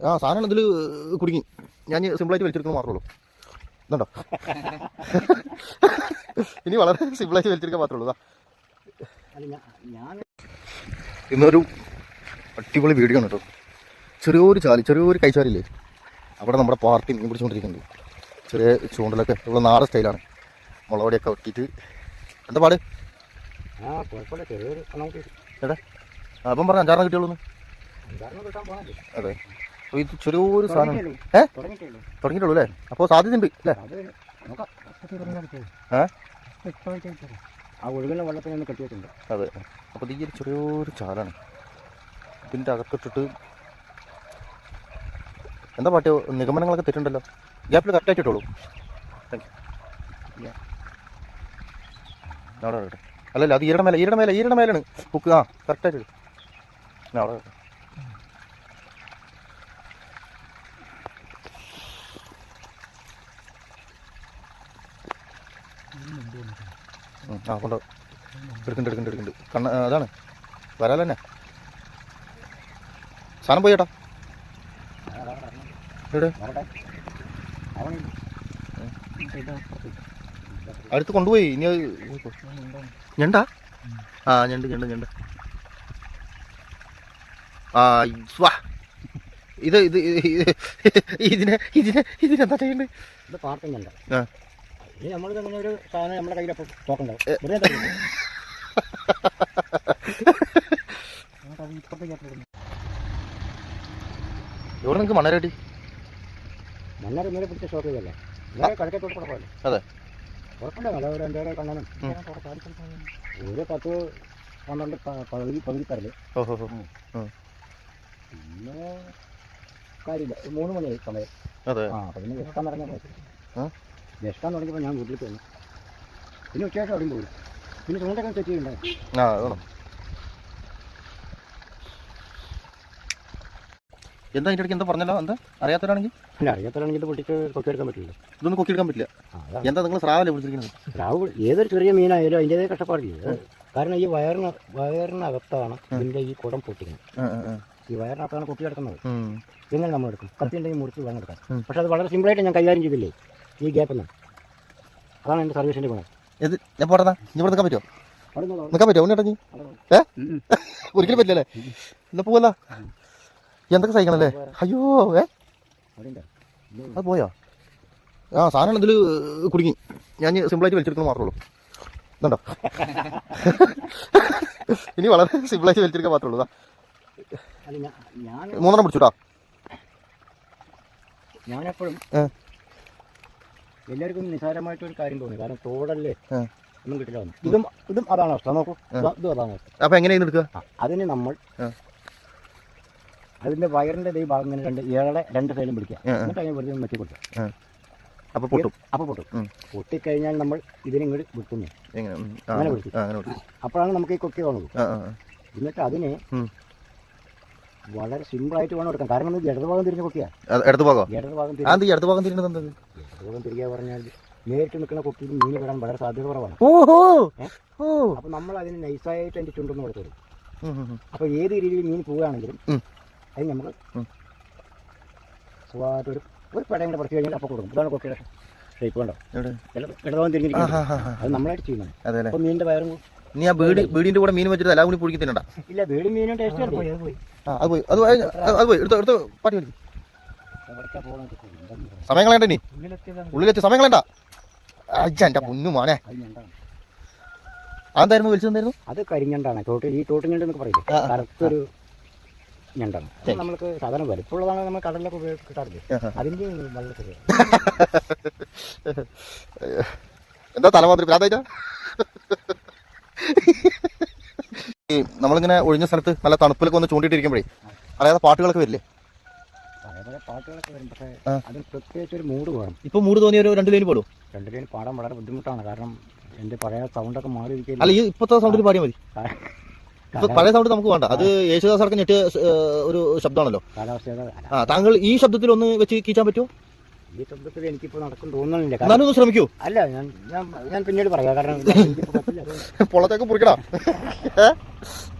ആ സാധനം ഇതിൽ കുടുങ്ങി. ഞാൻ സിമ്പിളായിട്ട് വലിച്ചെടുക്കുന്നത് മാത്രമേ ഉള്ളൂ. ഇതുണ്ടോ? ഇനി വളരെ സിമ്പിളായിട്ട് വലിച്ചെടുക്കാൻ മാത്രമേ ഉള്ളൂ ഇന്നൊരു അടിപൊളി വീഡിയോ ആണ് കേട്ടോ. ചെറിയൊരു ചാലി ചെറിയൊരു കൈച്ചാലില്ലേ? അവിടെ നമ്മുടെ പാർട്ടി മീൻ പിടിച്ചുകൊണ്ടിരിക്കുന്നുണ്ട്. ചെറിയ ചൂണ്ടലൊക്കെ. ഇവിടെ നാടൻ സ്റ്റൈലാണ്. മുളകൊടിയൊക്കെ വെട്ടിയിട്ട് എന്താ പാട്? ആ, അപ്പം പറഞ്ഞ അഞ്ചാറെണ്ണം കിട്ടിയുള്ളൂ അതെ. ഇത് ചെറിയൊരു സാധനം. ഏ? തുടങ്ങിയിട്ടുള്ളൂ അല്ലേ? അപ്പോൾ സാധ്യത ഉണ്ട് അല്ലേ? ഏ. ആ ഒഴുകുന്ന വെള്ളത്തിൽ നിന്ന് കെട്ടി അതെ. അപ്പോൾ ഈ ഒരു ചെറിയൊരു ചാലാണ്. ഇതിന്റെ അകത്തിട്ടിട്ട് എന്താ പാട്ട്? നിഗമനങ്ങളൊക്കെ തെറ്റുണ്ടല്ലോ. ഗ്യാപ്പിൽ കറക്റ്റായിട്ട് ഇട്ടോളൂ താങ്ക് യു അവിടെ അല്ലല്ല അത് ഈരുടെ മേലെ ഈരുടെ മേലെ ഈരുടെ മേലാണ് കുക്ക് ആ കറക്റ്റായിട്ട് അവിടെ ആ കൊണ്ട്. എടുക്കുന്നുണ്ട് എടുക്കുന്നുണ്ട് എടുക്കുന്നുണ്ട് കണ്ണ അതാണ്. വരാല തന്നെ സാധനം പോയി ചേട്ടാ. എവിടെ? അടുത്ത് കൊണ്ടുപോയി. ഇനി ഞണ്ട? ആ ഞണ്ട് ഞണ്ട് ഞണ്ട്. ആ സ്വാ. ഇത് ഇത് ഇത് ഇതിനെ ഇതിനെ ഇതിനെന്താ ചെയ്യണ്ടേ? പാർട്ടിങ്ങല്ല ആ. ഇനി നമ്മൾ തന്നെ ഒരു സാധനം നമ്മുടെ കയ്യിൽ അപ്പോൾ തോക്കുണ്ടാവും. എവിടെ നിങ്ങൾക്ക് മണ്ണരട്ടി മണ്ണാർ ഇന്നലെ പിടിച്ച ഷോക്ക് ചെയ്തല്ലേ? ഇന്നലെ കിഴക്കേത്തോട്ട് കൂടെ പോയല്ലേ? അതെ. കുഴപ്പമില്ല നല്ല ഒരു എന്റെ കണ്ണനും. ഒരു പത്ത് പന്ത്രണ്ട് പകുതി പകുതി തരൽ. പിന്നെ കാര്യമില്ല. മൂന്ന് മണിയായി സമയം. അതെ. ആ അപ്പം പിന്നെ തുടങ്ങിയപ്പോൾ ആ? വിഷക്കാൻ തുടങ്ങിയപ്പോൾ ഞാൻ വീട്ടിൽ പോകുന്നു പിന്നെ ഉച്ചയായിട്ട് അവിടെയും പോകും പിന്നെ ചൂണ്ടൊക്കെ ആ വേണം എന്താ അതിന്റെ ഇടയ്ക്ക് എന്താ പറഞ്ഞല്ലോ എന്താ അറിയാത്തവരാണെങ്കിൽ? പിന്നെ അറിയാത്തവരാണെങ്കിൽ ഇത് പൊട്ടിച്ച് കൊക്കിയെടുക്കാൻ പറ്റില്ല ഇതൊന്നും കൊക്കിയെടുക്കാൻ പറ്റില്ല. എന്താ നിങ്ങൾ സ്രാവല്ലേ പിടിച്ചിരിക്കുന്നത് സ്രാവ് ഏതൊരു ചെറിയ മീനായാലും അതിന്റെതേ കഷ്ടപ്പാടില്ല? കാരണം ഈ വയറിന് വയറിനകത്താണ് ഇതിന്റെ ഈ കുടം പൊട്ടിക്കുന്നത്. ഈ വയറിനകത്താണ് കൊക്കിയെടുക്കുന്നത്. എങ്ങനെ നമ്മൾ എടുക്കും കത്തി ഉണ്ടെങ്കിൽ മുറിച്ച് വേണം എടുക്കാൻ. പക്ഷെ അത് വളരെ സിമ്പിളായിട്ട് ഞാൻ കൈകാര്യം ചെയ്തില്ലേ? ഈ ഗ്യാപ്പ് എന്നാ അതാണ് എന്റെ സർവീസിന്റെ ഗുണം. ഇത് ഞാൻ പോടാ ഇനി ഇവിടെ നിൽക്കാൻ പറ്റുമോ? നിൽക്കാൻ പറ്റുമോ? ഉണ്ണിട്ടഞ്ഞി അവിടെ ഏ. ഒരിക്കലും പറ്റില്ലല്ലേ? എന്നാ പോവല്ല എന്തൊക്കെ സഹിക്കണല്ലേ? അയ്യോ ഏ? അത് പോയോ? ആ സാധനം ഇതിൽ കുടുങ്ങി. ഞാൻ സിമ്പിളായിട്ട് വലിച്ചെടുക്കുന്നത് മാത്രമേ ഉള്ളൂ. ഇതുണ്ടോ? ഇനി വളരെ സിമ്പിളായിട്ട് വലിച്ചെടുക്കാൻ മാത്രമേ ഉള്ളൂ. മൂന്നെണ്ണം പിടിച്ചുട്ടാ. ഞാനെപ്പോഴും ഏ. നിസാരമായിട്ട് ഒരു കാര്യം തോന്നി. കാരണം തോടല്ലേ ഒന്നും കിട്ടില്ല. ഇതും ഇതും അതാണ് അവസ്ഥ. നോക്കൂ. ഇതാ- അതാണ് അവസ്ഥ. അപ്പൊ എങ്ങനെയാണ് എടുക്കുക? അതിന് നമ്മൾ. അതിന്റെ വയറിന്റെ ഈ ഭാഗം തന്നെ രണ്ട് ഇയാളെ രണ്ട് സൈഡും പിടിക്കുക. എന്നിട്ട് അതിനെ വെറുതെ മെച്ചി കൊടുക്കുക. അപ്പൊ പൊട്ടും. അപ്പൊ പൊട്ടും. പൊട്ടിക്കഴിഞ്ഞാൽ നമ്മൾ ഇതിനിങ്ങോട്ട് വിട്ടുന്നു. അങ്ങനെ വിളിക്കും. അപ്പോഴാണ് നമുക്ക് ഈ കൊക്കി തോന്നുന്നത്. എന്നിട്ട് അതിനെ ഉം. സിമ്പിൾ ആയിട്ട് വേണം എടുക്കാൻ. കാരണം ഇടതുഭാഗം തിരിഞ്ഞ കൊക്കിയാ ഇടതുഭാഗം ഇടതുഭാഗം ഇടതുഭാഗം തിരിഞ്ഞ എന്ത് ഭാഗം തിരിഞ്ഞത് എന്തത് ഇടതുഭാഗം തിരികെ പറഞ്ഞാൽ നേരിട്ട് നിൽക്കുന്ന കുട്ടിയിൽ മീൻ വരാൻ വളരെ സാധ്യത കുറവാണ്. ഓഹോ! ഏ? അപ്പോൾ നമ്മൾ അതിന് നൈസായിട്ട് അതിന്റെ ചുണ്ടൊന്ന് കൊടുത്തു. അപ്പോൾ ഏത് രീതിയിൽ മീൻ പോവുകയാണെങ്കിലും അതിന് അത് നമുക്ക് ഉം. സുഖമായിട്ടൊരു ഒരു പടയുടെ കൂടെ പറിച്ചു കഴിഞ്ഞാൽ അപ്പോൾ കൊടുക്കും. ഇതാണ് കുട്ടിയുടെ ഷേപ്പ് കണ്ടോ? ഇടതുഭാഗം തിരിഞ്ഞിരിക്കുന്നത്. അത് നമ്മളായിട്ട് ചെയ്യുന്നത്. അപ്പോൾ മീനിന്റെ വയറും നീ ആ ബീഡി ബീഡിന്റെ കൂടെ മീൻ വെച്ചിട്ട് എല്ലാം കൂടി പുഴുക്കി തിന്നണ്ട ഇല്ല വീടും മീനും ടേസ്റ്റ് ഉണ്ട് ആ അത് പോയി. അത് പോയി, അത് അത് പോയി. എടുത്തോ എടുത്തോ. പാട്ടി വലിക്കും സമയം കളയണ്ട നീ ഉള്ളിലെത്തി സമയം കളയണ്ട. അജ്ജ എന്റെ പൊന്നു മോനെ. അതെന്തായിരുന്നു വിളിച്ചത് അത് കരിഞ്ഞണ്ടാണ്. തോട്ട് ഈ തോട്ടി എന്നൊക്കെ പറയില്ലേ. കറുത്തൊരു ഞണ്ടാണ്. നമ്മൾക്ക് സാധാരണ വലിപ്പുള്ളതാണ് നമ്മൾ കടലിലൊക്കെ ഉപയോഗിച്ച് കിട്ടാറില്ലേ? അതിന്റെ വെള്ളത്തിൽ എന്താ തലമാതിരി? പ്രാതായിട്ടാ ഈ നമ്മളിങ്ങനെ ഒഴിഞ്ഞ സ്ഥലത്ത് നല്ല തണുപ്പിലൊക്കെ ഒന്ന് ചൂണ്ടിട്ടിരിക്കുമ്പോഴേ അറിയാതെ പാട്ടുകളൊക്കെ വരില്ലേ? പല പല പാട്ടുകളൊക്കെ വരും പക്ഷേ ആ. അതിന് പ്രത്യേകിച്ച് ഒരു മൂഡ് വേണം ഇപ്പൊ മൂട് തോന്നിയ ഒരു രണ്ട് ലൈൻ പാടും രണ്ടുപേരും പാടാൻ വളരെ ബുദ്ധിമുട്ടാണ് കാരണം എന്റെ പഴയ സൗണ്ടൊക്കെ മാറി ഇരിക്കില്ല അല്ല ഈ ഇപ്പോഴത്തെ സൗണ്ടിൽ പാടിയാൽ മതി. ഇപ്പൊ പഴയ സൗണ്ട് നമുക്ക് വേണ്ട. അത് യേശുദാസ് അടക്കം ഞെട്ടിയ ഒരു ശബ്ദമാണല്ലോ. താങ്കൾ ഈ ശബ്ദത്തിൽ ഒന്ന് വെച്ച് കീച്ചാൻ പറ്റുമോ ഈ ശബ്ദത്തിൽ എനിക്കിപ്പോൾ നടക്കും തോന്നുന്നില്ല കാരണം എന്നാലും ഒന്ന് ശ്രമിക്കൂ. അല്ല ഞാൻ ഞാൻ ഞാൻ പിന്നീട് പറയാം. കാരണം എനിക്കിപ്പോൾ പറ്റില്ല. അതുകൊണ്ട് പൊള്ളത്തേക്ക് മുറിക്കടാ